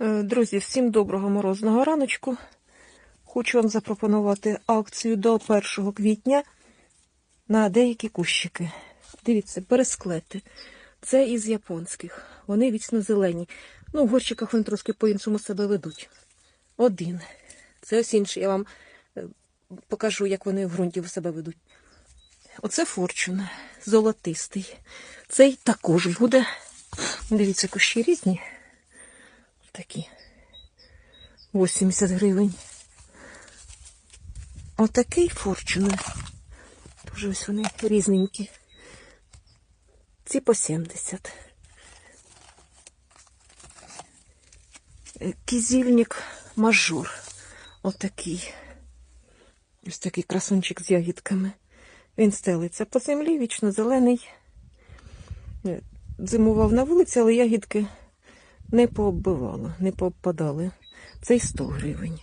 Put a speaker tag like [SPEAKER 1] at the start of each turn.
[SPEAKER 1] Е, Друзі, всім доброго морозного раночку. Хочу вам запропонувати акцію до 1 квітня на деякі кущики. Дивіться, бересклети. Це із японських. Вони вічно зелені. Ну, в горщиках вони трошки по-іншому себе ведуть. Один. Це ось інший. Я вам е, покажу, як вони в ґрунті себе ведуть. Оце форчун, золотистий. Цей також буде. Дивіться, кущі різні. Такі. 80 гривень. Отакий форчуни. Дуже ось вони різненькі. Ці по 70. Е, Кізільник мажор. Отакий. Ось такий красунчик з ягідками. Він стелиться по землі, вічно зелений. Е, Зимував на вулиці, але ягідки не пооббивала, не пообпадали. Цей 100 гривень.